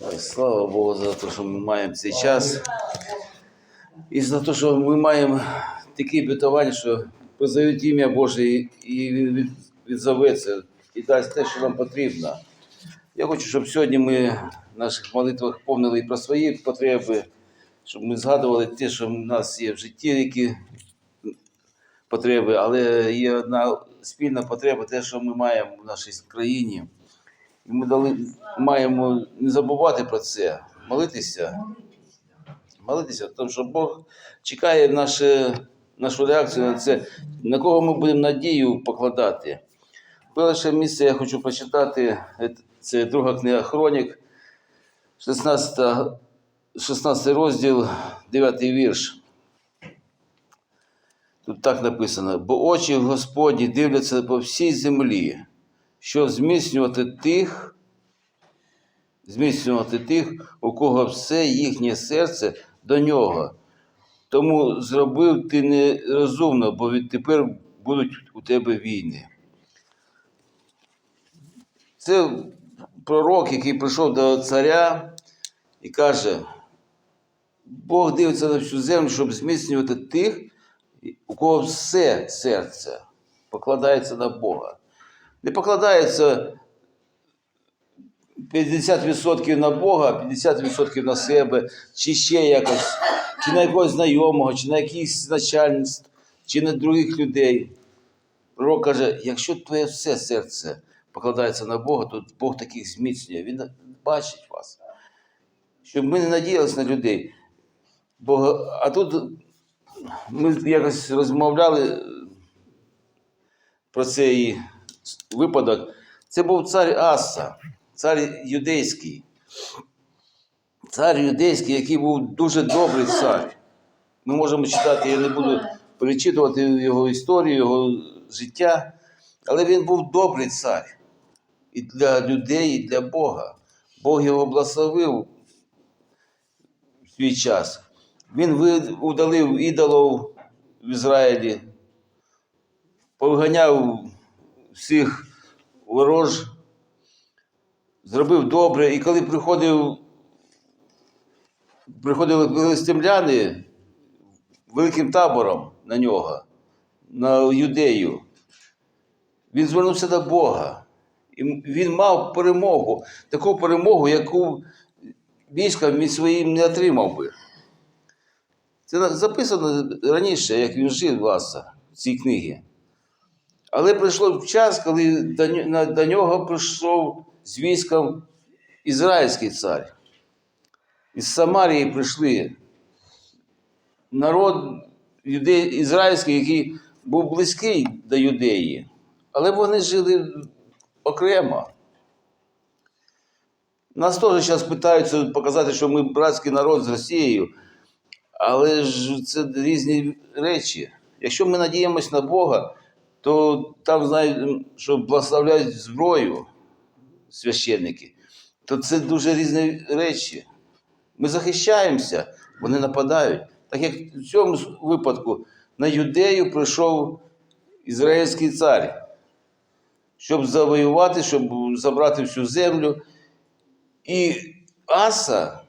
Слава Богу за те, що ми маємо цей час. І за те, що ми маємо такі бітування, що позовуть ім'я Боже і Він відзоветься і дасть те, що нам потрібно. Я хочу, щоб сьогодні ми в наших молитвах помнили і про свої потреби, щоб ми згадували те, що в нас є в житті, які потреби, але є одна спільна потреба, те, що ми маємо в нашій країні. І ми дали, маємо не забувати про це, молитися. Молитися, тому що Бог чекає наше, нашу реакцію на це, на кого ми будемо надію покладати. Перше місце я хочу прочитати, е, це друга книга Хронік, 16, 16 розділ, 9 вірш. Тут так написано: бо очі Господні дивляться по всій землі, щоб зміцнювати тих, зміцнювати тих, у кого все їхнє серце до нього. Тому зробив ти нерозумно, бо відтепер будуть у тебе війни. Це пророк, який прийшов до царя і каже: Бог дивиться на всю землю, щоб зміцнювати тих, у кого все серце покладається на Бога. Не покладається 50% на Бога, 50% на себе, чи ще якось, чи на якогось знайомого, чи на якихось начальництв, чи на других людей. Пророк каже, якщо твоє все серце покладається на Бога, то Бог таких зміцнює. Він бачить вас. Щоб ми не надіялися на людей. Бо, а тут ми якось розмовляли про цей випадок. Це був цар Аса, цар юдейський. Цар юдейський, який був дуже добрий цар. Ми можемо читати, я не буду перечитувати його історію, його життя, але він був добрий цар і для людей, і для Бога. Бог його благословив в свій час. Він удалив ідолов в Ізраїлі, повиганяв всіх ворож, зробив добре. І коли приходив, приходили филистимляни великим табором на нього, на юдею, він звернувся до Бога. І він мав перемогу, таку перемогу, яку війська він своїм не отримав би. Це записано раніше, як він жив Васа, в цій книгі. Але прийшло час, коли до, нього прийшов з військом ізраїльський цар. Із Самарії прийшли народ юде... ізраїльський, який був близький до юдеї, але вони жили окремо. Нас теж зараз питаються показати, що ми братський народ з Росією, але ж це різні речі. Якщо ми надіємося на Бога, то там знають, що благословляють зброю священники, то це дуже різні речі. Ми захищаємося, вони нападають. Так як в цьому випадку на юдею прийшов ізраїльський цар, щоб завоювати, щоб забрати всю землю. І Аса,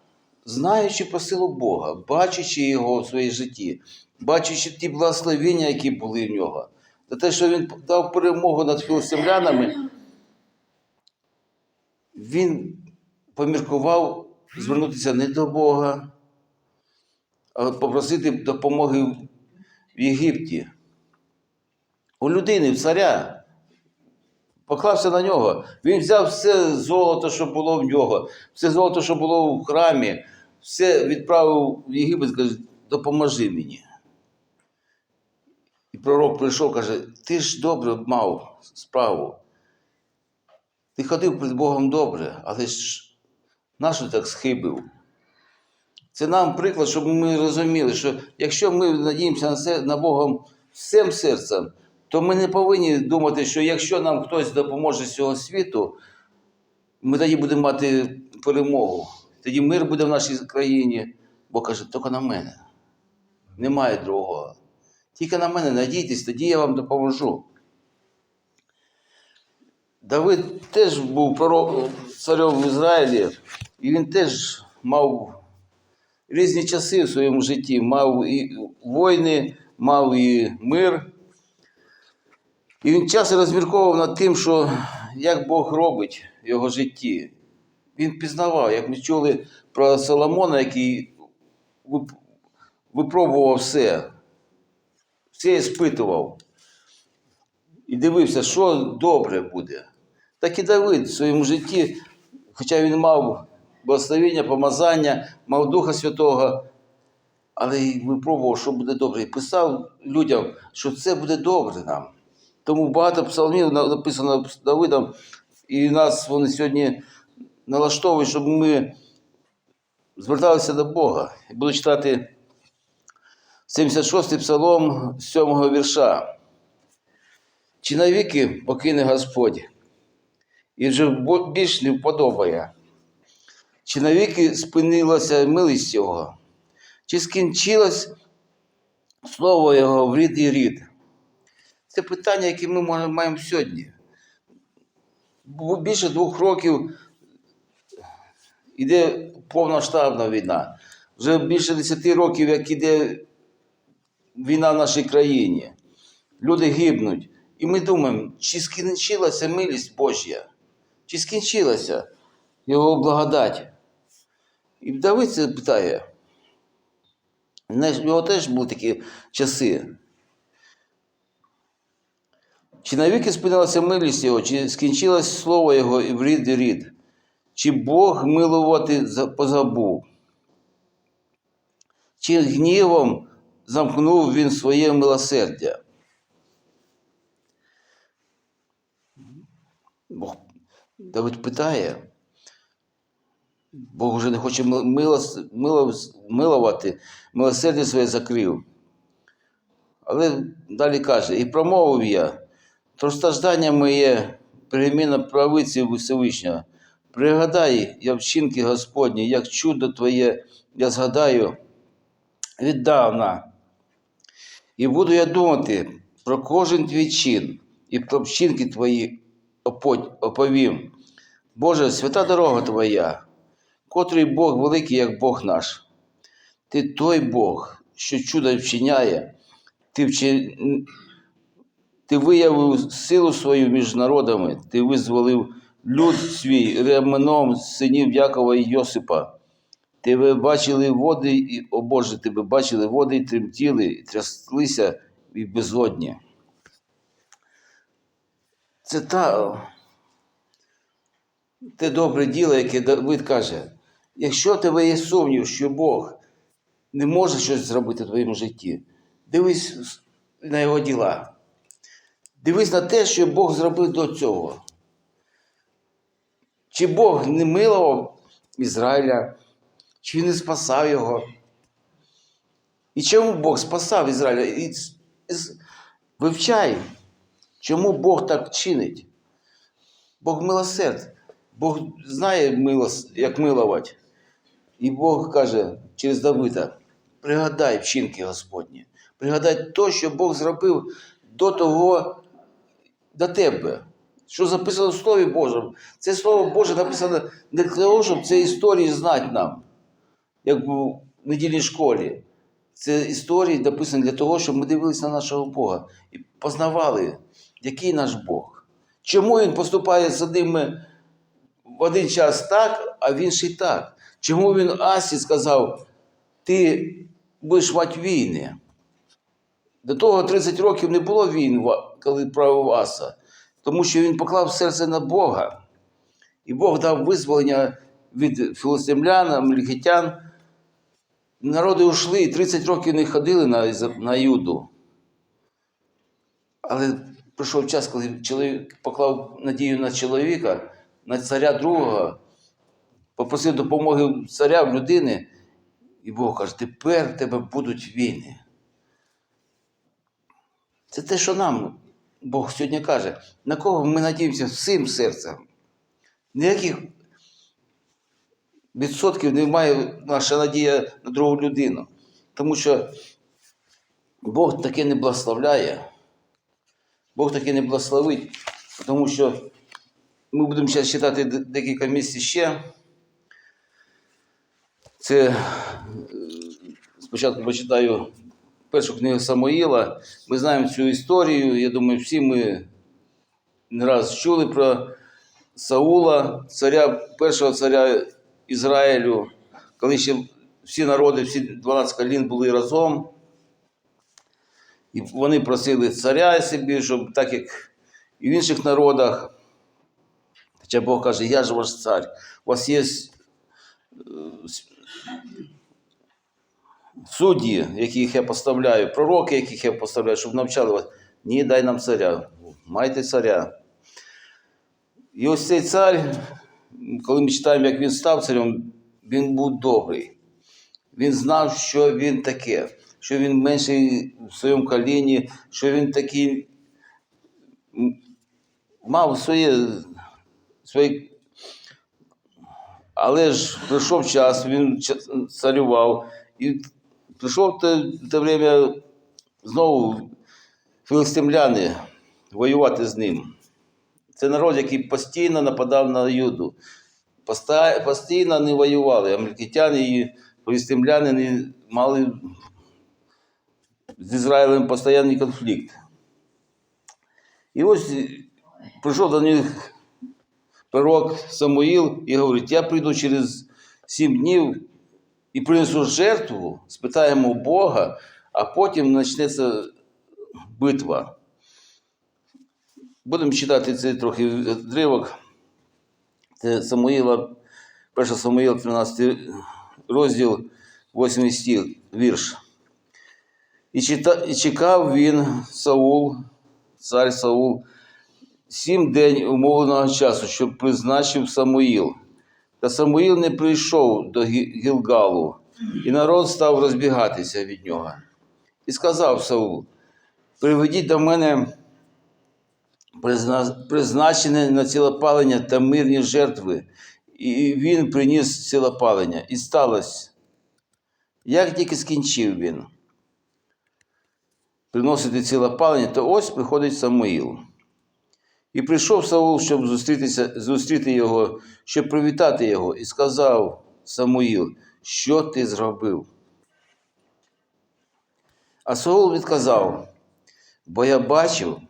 знаючи по силу Бога, бачачи його в своїй житті, бачачи ті благословення, які були в нього, за те, що він дав перемогу над філистимлянами, він поміркував звернутися не до Бога, а попросити допомоги в Єгипті. У людини, в царя. Поклався на нього. Він взяв все золото, що було в нього, все золото, що було в храмі, все відправив в Єгипет, каже, допоможи мені. Пророк прийшов, каже, ти ж добре мав справу. Ти ходив перед Богом добре, але ж нащо так схибив? Це нам приклад, щоб ми розуміли, що якщо ми надіємося на, це, на Бога всім серцем, то ми не повинні думати, що якщо нам хтось допоможе з цього світу, ми тоді будемо мати перемогу. Тоді мир буде в нашій країні. Бог каже, тільки на мене. Немає другого. Тільки на мене надійтесь, тоді я вам допоможу. Давид теж був царем в Ізраїлі, І він теж мав різні часи в своєму житті. Мав і війни, мав і мир. І він часто розмірковував над тим, що як Бог робить в його житті. Він пізнавав, як ми чули про Соломона, який випробував все, все іспитував. І дивився, що добре буде. Так і Давид в своєму житті, хоча він мав благословення, помазання, мав Духа Святого, але й випробував, що буде добре. І писав людям, що це буде добре нам. Тому багато псалмів написано Давидом, і нас вони сьогодні налаштовують, щоб ми зверталися до Бога. І буду читати 76-й псалом 7-го вірша. Чи навіки покине Господь, і вже більш не вподобає? Чи навіки спинилася милість Його? Чи скінчилось слово Його в рід і рід? Це питання, яке ми маємо сьогодні. Більше двох років іде повноштабна війна. Вже більше 10 років, як іде війна в нашій країні. Люди гибнуть. І ми думаємо, чи скінчилася милість Божя, чи скінчилася Його благодать. І Давид це питає. В нього теж були такі часи. Чи навіки спинилася милість його, чи скінчилось слово його і в рід і рід? Чи Бог милувати позабув? Чи гнівом замкнув він своє милосердя? Бог Давид питає. Бог вже не хоче милос, милос, милувати, милосердя своє закрив. Але далі каже, і промовив я, то страждання моє, переміна правиці Всевишнього. Пригадай, я вчинки Господні, як чудо Твоє, я згадаю віддавна. І буду я думати про кожен твій чин і про вчинки твої оповім. Боже, свята дорога Твоя, котрий Бог великий, як Бог наш. Ти той Бог, що чудо вчиняє, ти, вчи... ти виявив силу свою між народами, ти визволив люд свій ременом синів Якова і Йосипа. Ти ви бачили води, і, о Боже, тебе бачили води і тремтіли, і тряслися і безодні. Це та, те добре діло, яке Давид каже. Якщо тебе є сумнів, що Бог не може щось зробити в твоєму житті, дивись на його діла. Дивись на те, що Бог зробив до цього. Чи Бог не милував Ізраїля, чи він не спасав його? І чому Бог спасав Ізраїля? І, і вивчай, чому Бог так чинить. Бог милосерд. Бог знає, милос, як милувати. І Бог каже через Давида: пригадай вчинки Господні, пригадай те, що Бог зробив до того, до тебе. Що записано в Слові Божому. Це Слово Боже написано не для того, щоб ці історії знати нам, як в недільній школі. Це історії написані для того, щоб ми дивилися на нашого Бога і познавали, який наш Бог. Чому Він поступає з одними в один час так, а в інший так. Чому він Асі сказав, ти будеш мати війни? До того 30 років не було війн, коли правив Аса, тому що він поклав серце на Бога. І Бог дав визволення від філистимлян, амлікитян. Народи ушли і 30 років не ходили на, на Юду. Але прийшов час, коли чоловік поклав надію на чоловіка, на царя другого, попросив допомоги царя в людини, і Бог каже, тепер в тебе будуть війни. Це те, що нам Бог сьогодні каже, на кого ми надіємося всім серцем. Ніяких відсотків немає наша надія на другу людину. Тому що Бог таке не благословляє. Бог таке не благословить, тому що ми будемо зараз читати декілька місць ще. Це е, спочатку почитаю першу книгу Самоїла. Ми знаємо цю історію. Я думаю, всі ми не раз чули про Саула, царя, першого царя Ізраїлю, коли ще всі народи, всі 12 колін були разом. І вони просили царя собі, щоб так як і в інших народах. Хоча Бог каже, я ж ваш цар. У вас є е, судді, яких я поставляю, пророки, яких я поставляю, щоб навчали вас. Ні, дай нам царя. Майте царя. І ось цей цар, коли ми читаємо, як він став царем, він був добрий. Він знав, що він таке, що він менший в своєму коліні, що він такий мав своє, своє. Але ж прийшов час, він царював, і прийшов те, те время знову філистимляни воювати з ним. Це народ, який постійно нападав на Юду. Постійно не воювали. Амалькітяни і філістимляни мали з Ізраїлем постійний конфлікт. І ось прийшов до них пророк Самуїл і говорить: я прийду через сім днів і принесу жертву, спитаємо Бога, а потім почнеться битва. Будемо читати цей трохи відривок. Це Самуїла, 1 Самуїла, 13 розділ, 8 стих, вірш. І чекав він Саул, цар Саул, сім день умовленого часу, щоб призначив Самуїл. Та Самуїл не прийшов до Гілгалу, і народ став розбігатися від нього. І сказав Саул: Приведіть до мене призна- призначене на цілопалення та мирні жертви. І він приніс цілопалення. І сталося. Як тільки скінчив він приносити цілопалення, то ось приходить Самуїл. І прийшов Саул, щоб зустрітися, зустріти його, щоб привітати його, і сказав Самуїл, що ти зробив? А Саул відказав, бо я бачив,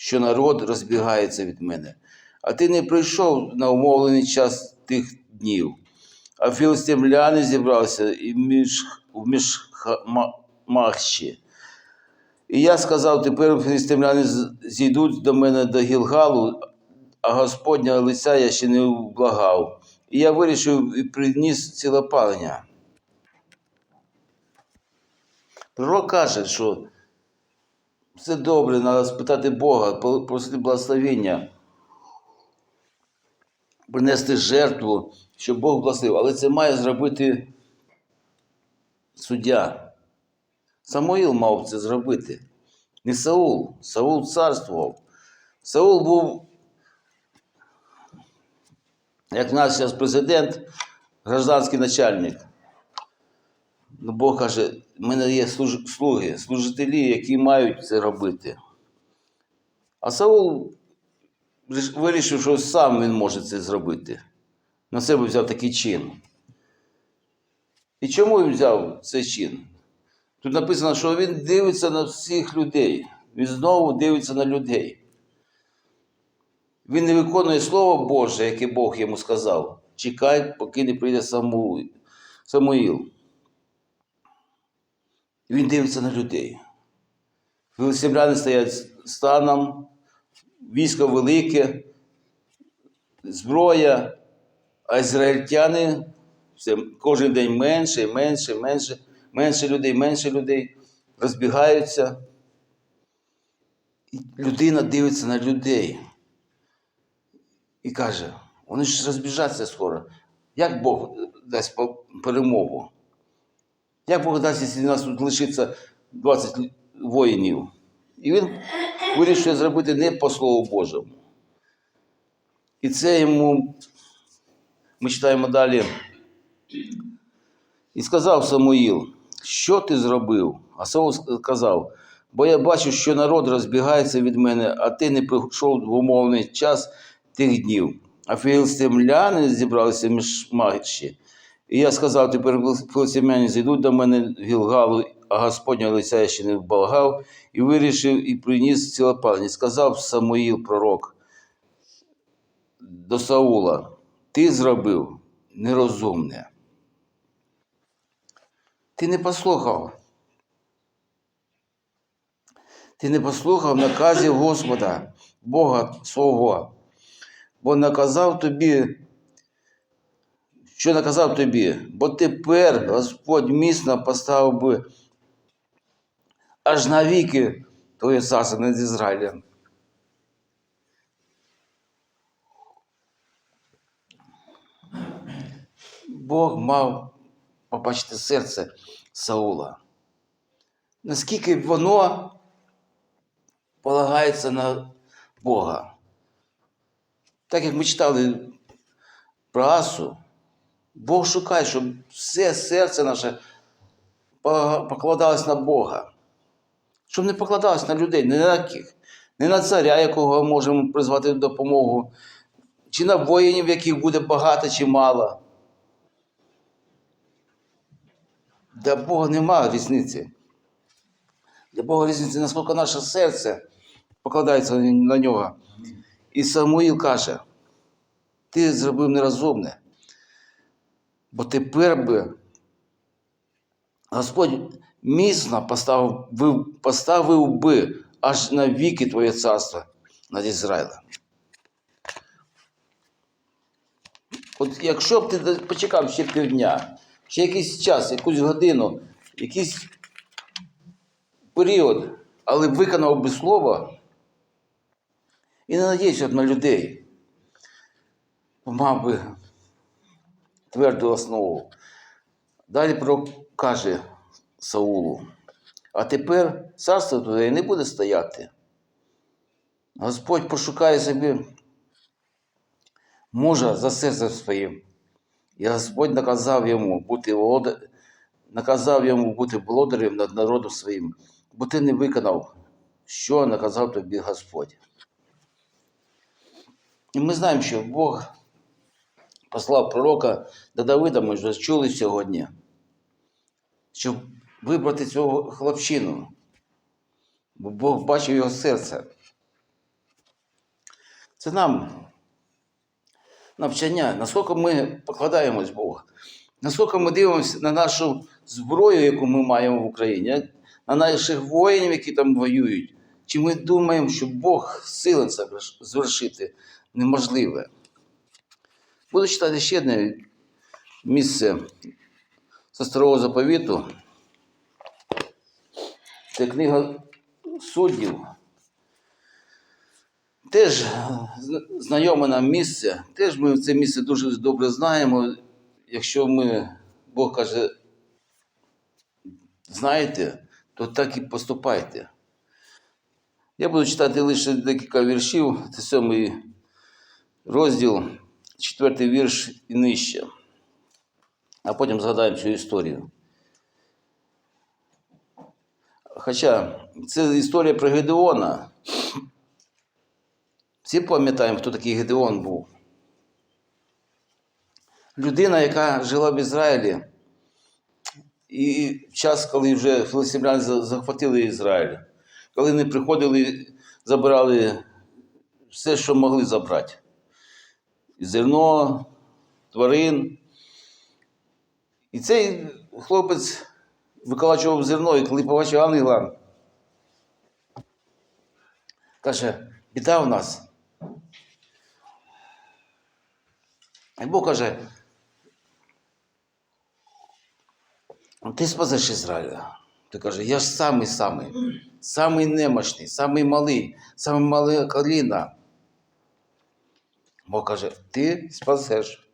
що народ розбігається від мене, а ти не прийшов на умовлений час тих днів. А філистимляни зібралися і між, в міжмахщі. І я сказав, тепер філістимляни зійдуть до мене до Гілгалу, а Господня лиця я ще не вблагав. І я вирішив і приніс цілопалення. Пророк каже, що все добре, треба спитати Бога, просити благословення, принести жертву, щоб Бог благословив. Але це має зробити суддя. Самуїл мав це зробити. Не Саул. Саул царствував. Саул був, як наш зараз президент, гражданський начальник. Ну, Бог каже, в мене є слуги, служителі, які мають це робити. А Саул вирішив, що сам він може це зробити. На себе взяв такий чин. І чому він взяв цей чин? Тут написано, що він дивиться на всіх людей. Він знову дивиться на людей. Він не виконує Слово Боже, яке Бог йому сказав. Чекай, поки не прийде Самуїл. І він дивиться на людей. Філистимляни стоять станом, військо велике, зброя, а ізраїльтяни все, кожен день менше, менше, менше, менше людей, менше людей розбігаються. І людина дивиться на людей і каже: вони ж розбіжаться скоро. Як Бог дасть перемогу? Як Бог дасть, якщо у нас тут лишиться 20 воїнів? І він вирішує зробити не по Слову Божому. І це йому, ми читаємо далі. І сказав Самуїл, що ти зробив? А Саул сказав, бо я бачу, що народ розбігається від мене, а ти не прийшов в умовний час тих днів. А філістимляни зібралися між матчі. І я сказав, тепер филистимляни зайдуть до мене в Гілгалу, а Господня лиця я ще не вблагав, і вирішив і приніс цілопалення. Сказав Самуїл, пророк, до Саула, ти зробив нерозумне. Ти не послухав. Ти не послухав наказів Господа, Бога свого, бо наказав тобі, що наказав тобі, бо тепер Господь міцно поставив би аж навіки твоє царство над Ізраїлем. Бог мав побачити серце Саула. Наскільки воно полагається на Бога. Так як ми читали про Асу, Бог шукає, щоб все серце наше покладалось на Бога. Щоб не покладалось на людей, не на яких, не на царя, якого можемо призвати допомогу, чи на воїнів, яких буде багато чи мало. Для Бога немає різниці. Для Бога різниці, наскільки наше серце покладається на нього. І Самуїл каже, ти зробив нерозумне, бо тепер би Господь міцно поставив, поставив би аж на віки твоє царство над Ізраїлем. От якщо б ти почекав ще півдня, ще якийсь час, якусь годину, якийсь період, але виконав би слово і не надіявся б на людей, мав би тверду основу. Далі пророк каже Саулу, а тепер царство твоє не буде стояти. Господь пошукає собі мужа за серцем своїм. І Господь наказав йому бути володар... наказав йому бути володарем над народом своїм, бо ти не виконав, що наказав тобі Господь. І ми знаємо, що Бог послав пророка до Давида, ми вже чули сьогодні, щоб вибрати цього хлопчину, бо Бог бачив його серце. Це нам навчання, наскільки ми покладаємось Бога, наскільки ми дивимося на нашу зброю, яку ми маємо в Україні, на наших воїнів, які там воюють. Чи ми думаємо, що Бог силен це звершити неможливе? Буду читати ще одне місце зі старого заповіту. Це книга суддів. Теж знайоме нам місце, теж ми це місце дуже добре знаємо. Якщо ми, Бог каже, знаєте, то так і поступайте. Я буду читати лише декілька віршів, це сьомий розділ, четвертий вірш і нижче. А потім згадаємо цю історію. Хоча це історія про Гедеона. Всі пам'ятаємо, хто такий Гедеон був. Людина, яка жила в Ізраїлі, і в час, коли вже филистимляни захватили Ізраїль, коли вони приходили, забирали все, що могли забрати. Зерно, тварин. І цей хлопець виколачував зерно, і коли побачив ангела, каже, біда в нас. І Бог каже, ти спасеш Ізраїля. Ти каже, я ж самий самий, самий немощний, самий малий, самий мале коліна. Бог каже, ти спасеш.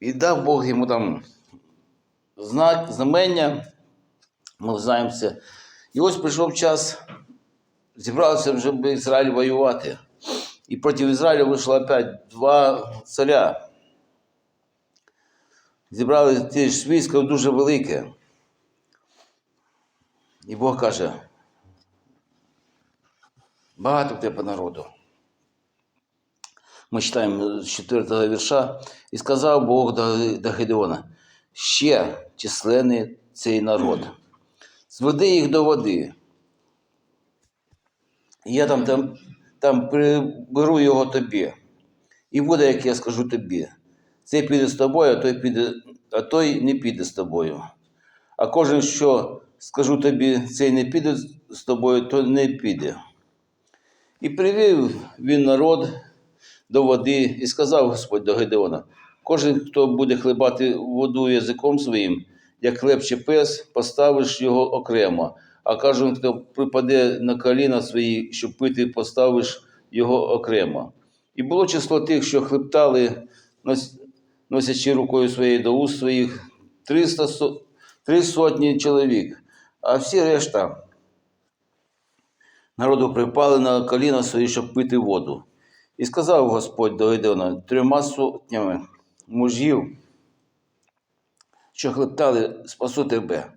І дав Бог йому там знак, знамення, ми знаємо це. І ось прийшов час, зібралися вже в Ізраїль воювати. І проти Ізраїля вийшло опять два царя. Зібрали теж військо дуже велике. І Бог каже, багато в тебе народу. Ми читаємо з 4 вірша. І сказав Бог до, Гедеона, ще численний цей народ. Зведи їх до води. Я там, там, там приберу його тобі. І буде, як я скажу тобі. Цей піде з тобою, а той, піде, а той не піде з тобою. А кожен, що скажу тобі, цей не піде з тобою, то не піде. І привів він народ до води, і сказав Господь до Гедеона: кожен, хто буде хлебати воду язиком своїм, як хлеб чи пес, поставиш його окремо, а кожен, хто припаде на коліна свої, щоб пити, поставиш його окремо. І було число тих, що хлептали, носячи рукою своєю до уст своїх, 300, три сотні чоловік, а всі решта народу припали на коліна свої, щоб пити воду. І сказав Господь до Гедеона трьома сотнями мужів, що хлептали, спасу тебе.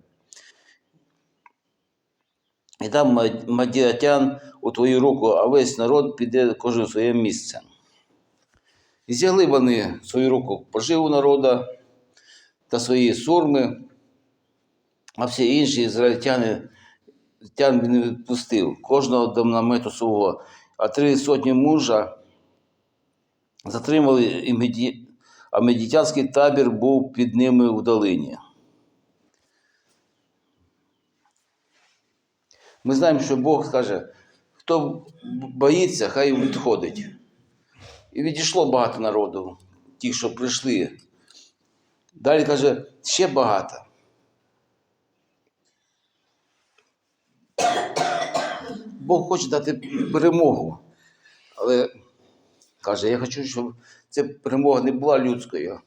І мад- мадіатян у твою руку, а весь народ піде кожен своє місце. І взяли вони свою руку поживу народа та свої сурми, а всі інші ізраїльтяни тян він не відпустив, кожного до намету свого, а три сотні мужа затримали, а медітянський табір був під ними в долині. Ми знаємо, що Бог каже, хто боїться, хай відходить. І відійшло багато народу, ті, що прийшли. Далі каже, ще багато. Бог хоче дати перемогу. Але каже, я хочу, щоб ця перемога не була людською.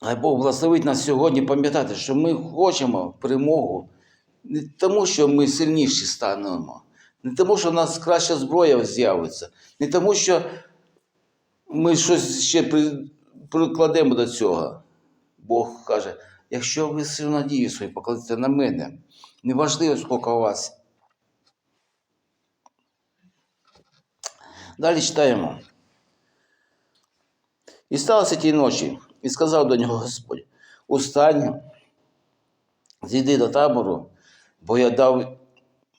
А Бог благословить нас сьогодні пам'ятати, що ми хочемо перемогу не тому, що ми сильніші станемо, не тому, що в нас краща зброя з'явиться, не тому, що ми щось ще прикладемо до цього. Бог каже, якщо ви сильну надію свою покладете на мене, неважливо, скільки у вас. Далі читаємо. І сталося тієї ночі, і сказав до нього Господь: Устань, зійди до табору, бо я дав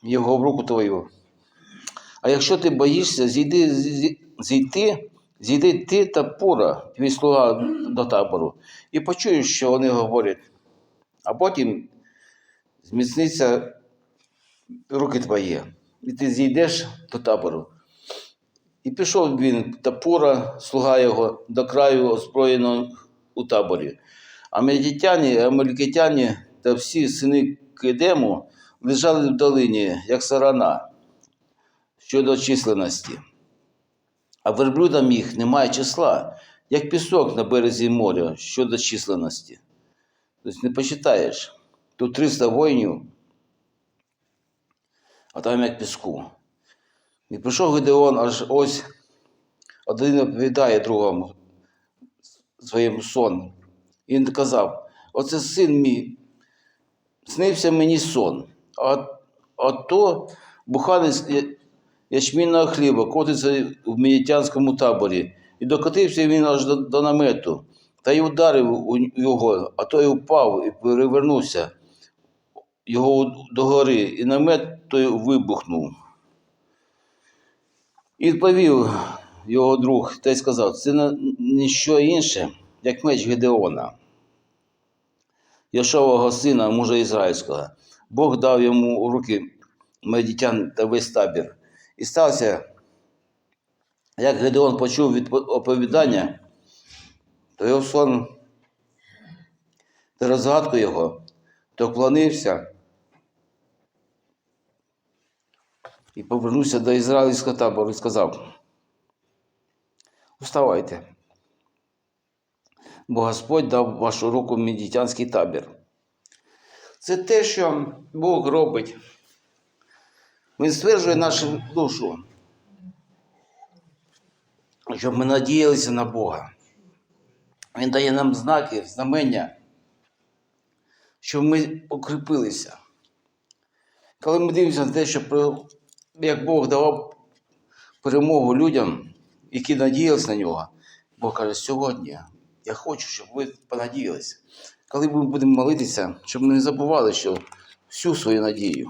його в руку твою. А якщо ти боїшся, зійди, зі- зійти, зійди ти та пура, твій слуга до табору, і почуєш, що вони говорять, а потім зміцниться руки твої, і ти зійдеш до табору. І пішов він та пура, слуга його, до краю озброєного у таборі. А медітяні, амалікитяні та всі сини Кедему лежали в долині, як сарана, щодо численності. А верблюдам їх немає числа, як пісок на березі моря щодо численності. Тобто не почитаєш. Тут 300 воїнів, а там як піску. І прийшов Гедеон, аж ось один оповідає другому своєму сон. І він казав: оце син мій, снився мені сон, а, а то буханець ячмінного хліба котиться в медітянському таборі. І докотився він аж до, до намету, та й ударив у його, а той упав і перевернувся його догори, і намет той вибухнув. І відповів його друг та й сказав: це не ніщо інше, як меч Гедеона, Йошового сина, мужа Ізраїльського. Бог дав йому у руки медітян та весь табір. І стався, як Гедеон почув від оповідання, то його сон та розгадку його, то вклонився і повернувся до ізраїльського табору і сказав: Уставайте, бо Господь дав вашу руку медітянський табір. Це те, що Бог робить. Він стверджує нашу душу, щоб ми надіялися на Бога. Він дає нам знаки, знамення, щоб ми укріпилися. Коли ми дивимося на те, що як Бог давав перемогу людям, які надіялись на нього. Бог каже, сьогодні я хочу, щоб ви понадіялися. Коли ми будемо молитися, щоб ми не забували, що всю свою надію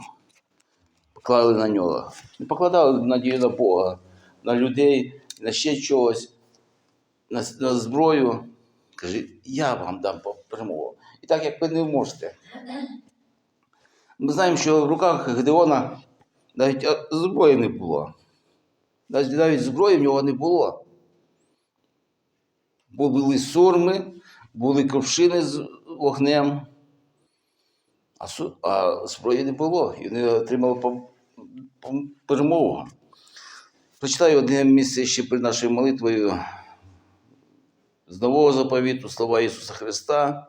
поклали на нього. Не покладали надію на Бога, на людей, на ще чогось, на, на зброю. Каже, я вам дам перемогу. І так як ви не можете. Ми знаємо, що в руках Гедеона навіть зброї не було. Навіть, навіть зброї в нього не було. Бо були сурми, були ковшини з вогнем, а, су- а зброї не було. І вони отримали перемогу. Прочитаю одне місце ще перед нашою молитвою з Нового заповіту, слова Ісуса Христа,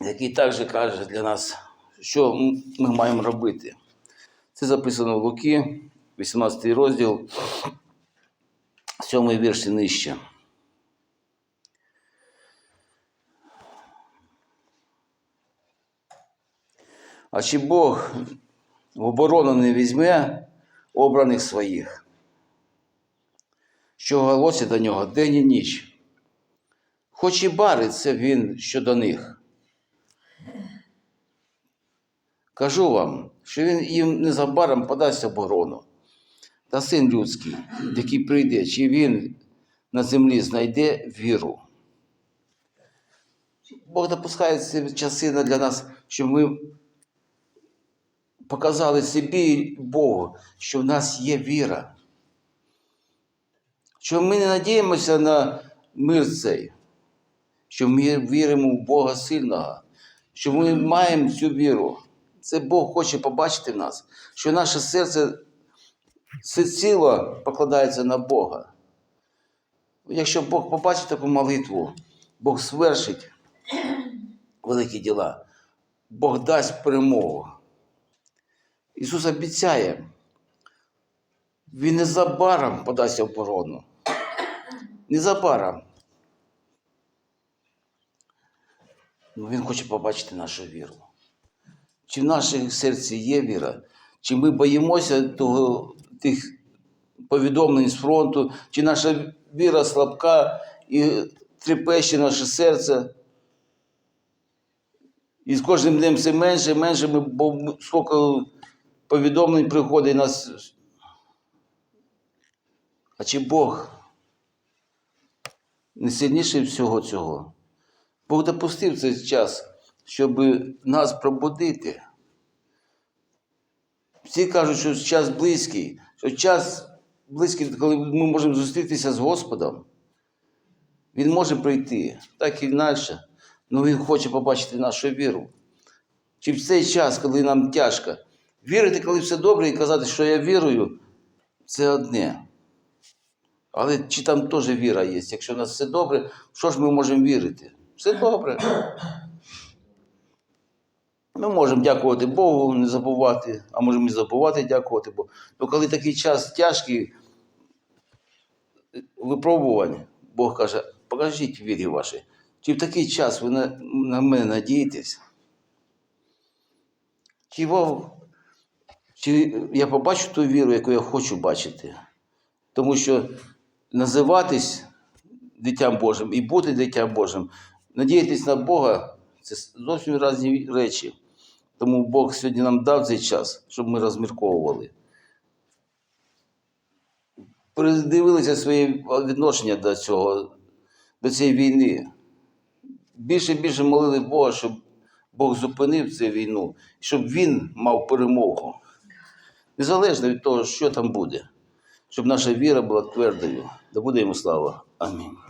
який також каже для нас, що ми маємо робити. Це записано в Луки, 18 розділ, 7 вірш і нижче. А чи Бог в оборону не візьме обраних своїх, що голосять до нього день і ніч, хоч і бариться він щодо них. Кажу вам, що він їм незабаром подасть оборону. Та син людський, який прийде, чи він на землі знайде віру. Бог допускає ці часи для нас, щоб ми показали собі Богу, що в нас є віра. Що ми не надіємося на мир цей, що ми віримо в Бога сильного, що ми маємо цю віру. Це Бог хоче побачити в нас, що наше серце всеціло покладається на Бога. Якщо Бог побачить таку молитву, Бог свершить великі діла, Бог дасть перемогу. Ісус обіцяє, Він незабаром подасть оборону. Незабаром. Ну, Він хоче побачити нашу віру. Чи в нашому серці є віра, чи ми боїмося того, тих повідомлень з фронту, чи наша віра слабка і трепеще наше серце. І з кожним днем все менше і менше, бо скільки повідомлень приходить нас. А чи Бог не сильніший всього цього? Бог допустив цей час, щоб нас пробудити. Всі кажуть, що час близький, що час близький, коли ми можемо зустрітися з Господом. Він може прийти, так і інакше, але Він хоче побачити нашу віру. Чи в цей час, коли нам тяжко, вірити, коли все добре, і казати, що я вірую, це одне. Але чи там теж віра є? Якщо в нас все добре, що ж ми можемо вірити? Все добре. Ми можемо дякувати Богу, не забувати, а можемо і забувати дякувати Богу. Ну коли такий час тяжкий випробувань, Бог каже, покажіть вірі ваші. Чи в такий час ви на, на мене надієтесь? Чи, чи я побачу ту віру, яку я хочу бачити? Тому що називатись дитям Божим і бути дитям Божим, надіятись на Бога це зовсім різні речі. Тому Бог сьогодні нам дав цей час, щоб ми розмірковували. Передивилися своє відношення до цього, до цієї війни. Більше і більше молили Бога, щоб Бог зупинив цю війну, щоб він мав перемогу. Незалежно від того, що там буде, щоб наша віра була твердою. Да буде йому слава. Амінь.